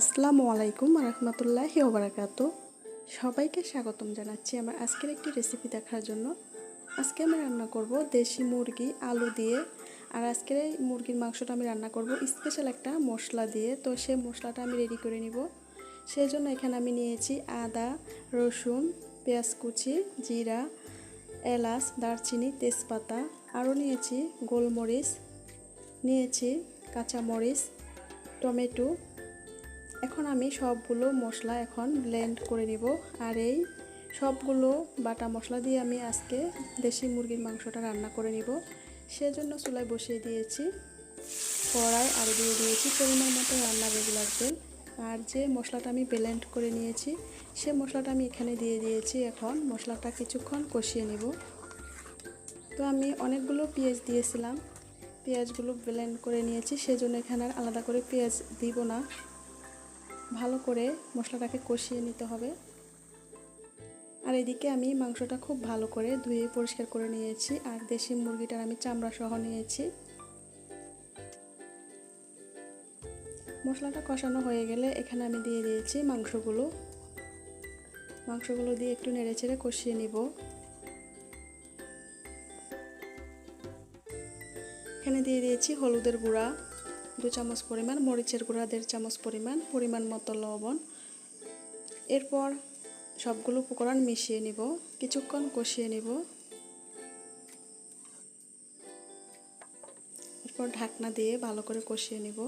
আসসালামু আলাইকুম রহমতুল্লাহি ওবরাকাত সবাইকে স্বাগতম জানাচ্ছি আমার আজকের একটি রেসিপি দেখার জন্য। আজকে আমি রান্না করব দেশি মুরগি, আলু দিয়ে। আর আজকের এই মুরগির মাংসটা আমি রান্না করব স্পেশাল একটা মশলা দিয়ে। তো সেই মশলাটা আমি রেডি করে নিব। সেই জন্য এখানে আমি নিয়েছি আদা, রসুন, পেঁয়াজ কুচি, জিরা, এলাচ, দারচিনি, তেজপাতা। আরও নিয়েছি গোলমরিচ, নিয়েছি কাঁচামরিচ, টমেটো এখন আমি সবগুলো মশলা এখন ব্লেন্ড করে নিব। আর এই সবগুলো বাটা মশলা দিয়ে আমি আজকে দেশি মুরগির মাংসটা রান্না করে নিব। সেজন্য চুলায় বসিয়ে দিয়েছি। কড়াই আর দিয়ে দিয়েছি, পরিমাণ মতো রান্না রেগুলার তেল আর যে মশলাটা আমি ব্লেন্ড করে নিয়েছি, সে মশলাটা আমি এখানে দিয়ে দিয়েছি। এখন মশলাটা কিছুক্ষণ কষিয়ে নিব। তো আমি অনেকগুলো পেঁয়াজ দিয়েছিলাম। পেঁয়াজগুলো ব্লেন্ড করে নিয়েছি, সেজন্য এখানে আর আলাদা করে পেঁয়াজ দিব না। ভালো করে মশলাটাকে কষিয়ে নিতে হবে। আর এদিকে আমি মাংসটা খুব ভালো করে ধুয়ে পরিষ্কার করে নিয়েছি। আর দেশি মুরগিটার আমি চামড়া সহ নিয়েছি। মশলাটা কষানো হয়ে গেলে এখানে আমি দিয়ে দিয়েছি মাংসগুলো। মাংসগুলো দিয়ে একটু নেড়ে চেড়ে কষিয়ে নিব। এখানে দিয়ে দিয়েছি হলুদের গুঁড়া। দু চামচ পরিমাণ, মরিচের গুঁড়া দেড় চামচ পরিমাণ পরিমাণ মতো লবণ। এরপর সবগুলো উপকরণ মিশিয়ে নিব, কিছুক্ষণ কষিয়ে নিব। এরপর ঢাকনা দিয়ে ভালো করে কষিয়ে নিব।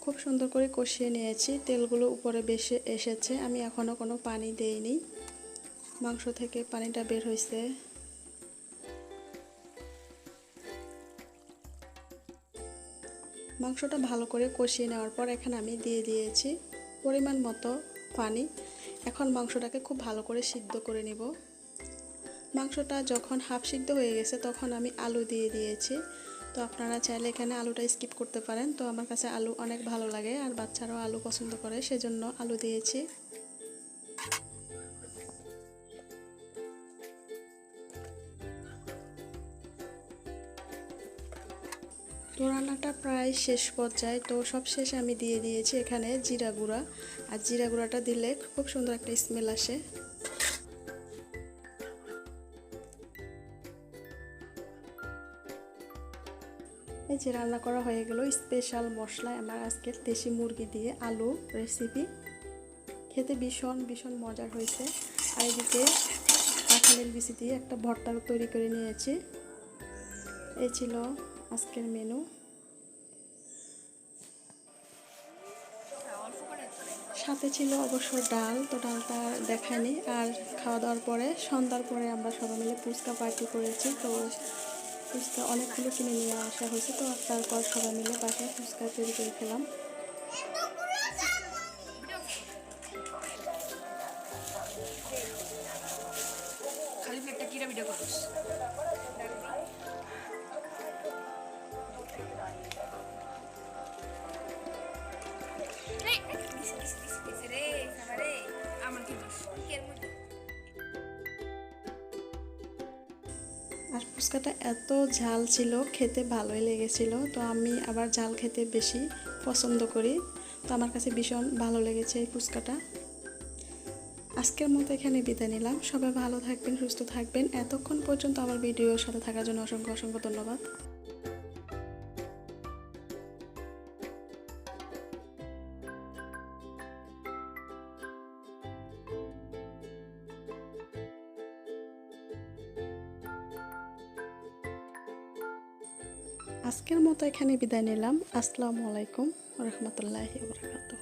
খুব সুন্দর করে কষিয়ে নিয়েছি, তেলগুলো উপরে বেশি এসেছে, আমি এখনও কোনো পানি দেইনি। মাংস থেকে পানিটা বের হয়েছে মাংসটা ভালো করে কষিয়ে নেওয়ার পর এখানে আমি দিয়ে দিয়েছি পরিমাণ মতো পানি। এখন মাংসটাকে খুব ভালো করে সিদ্ধ করে নেব। মাংসটা যখন হাফ সিদ্ধ হয়ে গেছে তখন আমি আলু দিয়ে দিয়েছি। তো আপনারা চাইলে এখানে আলুটা স্কিপ করতে পারেন। তো আমার কাছে আলু অনেক ভালো লাগে আর বাচ্চারাও আলু পছন্দ করে, সেজন্য আলু দিয়েছি। তো রান্নাটা প্রায় শেষ পর্যায়ে, তো সব শেষে আমি দিয়ে দিয়েছি এখানে জিরা গুঁড়া। আর জিরা গুঁড়াটা দিলে খুব সুন্দর একটা স্মেল আসে। এই যে রান্না করা হয়ে গেল স্পেশাল মশলা আমার আজকের দেশি মুরগি দিয়ে আলু রেসিপি খেতে ভীষণ ভীষণ মজার হয়েছে। আর এদিকে কাঁঠালের বিচি দিয়ে একটা ভর্তা তৈরি করে নিয়েছি। এই ছিল আজকের মেনু সাথে ছিল অবশ্য ডাল, তো ডালটা দেখায়নি। আর খাওয়া দাওয়ার পরে, সন্ধ্যার পরে আমরা সবাই মিলে ফুচকা পার্টি করেছি। তো ফুচকা অনেকগুলো কিনে নিয়ে আসা হয়েছে। তো তারপর সবাই মিলে বাসায় ফুচকা তৈরি করে খেলাম। আর ফুচকাটা এত ঝাল ছিল, খেতে ভালোই লেগেছিল। তো আমি আবার ঝাল খেতে বেশি পছন্দ করি। তো আমার কাছে ভীষণ ভালো লেগেছে এই ফুচকাটা। আজকের মতো এখানে বিদায় নিলাম। সবাই ভালো থাকবেন, সুস্থ থাকবেন। এতক্ষণ পর্যন্ত আমার ভিডিওর সাথে থাকার জন্য অসংখ্য অসংখ্য ধন্যবাদ। আজকের মতো এখানে বিদায় নিলাম। আসসালামু আলাইকুম রহমতুল্লাহি বরকাতুহ।